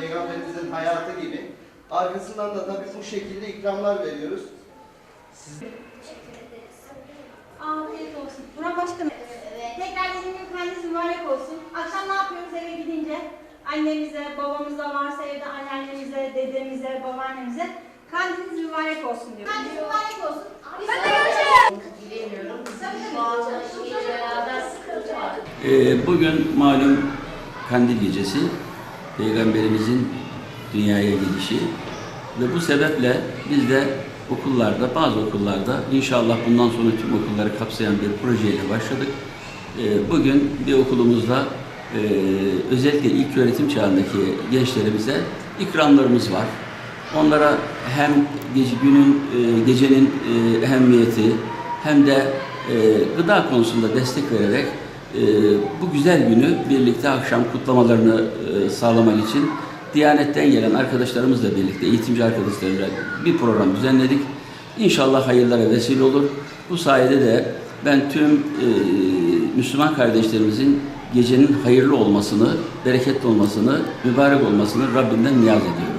Peygamberimizin hayatı gibi. Arkasından da tabii bu şekilde ikramlar veriyoruz. Afiyet olsun. Burak Başkanım. Tekrar dediğim kendiniz mübarek olsun. Akşam ne yapıyoruz eve gidince? Annemize, babamıza varsa evde anneannemize, dedemize, babaannemize kandiliniz mübarek olsun diyor. Kandiliniz mübarek olsun. Ben de görüşürüz. Bilemiyorum. Şu anda beraber sıkıntı var. Ee, bugün malum Kandil Gecesi, Peygamberimizin dünyaya gelişi ve bu sebeple biz de okullarda, bazı okullarda inşallah bundan sonra tüm okulları kapsayan bir projeyle başladık. Ee, bugün bir okulumuzda e, özellikle ilk öğretim çağındaki gençlerimize ikramlarımız var. Onlara hem gece, günün, e, gecenin e, ehemmiyeti hem de gıda konusunda destek vererek e, bu güzel günü birlikte akşam kutlamalarını e, sağlamak için Diyanet'ten gelen arkadaşlarımızla birlikte, eğitimci arkadaşlarımızla bir program düzenledik. İnşallah hayırlara vesile olur. Bu sayede de ben tüm e, Müslüman kardeşlerimizin gecenin hayırlı olmasını, bereketli olmasını, mübarek olmasını Rabbimden niyaz ediyorum.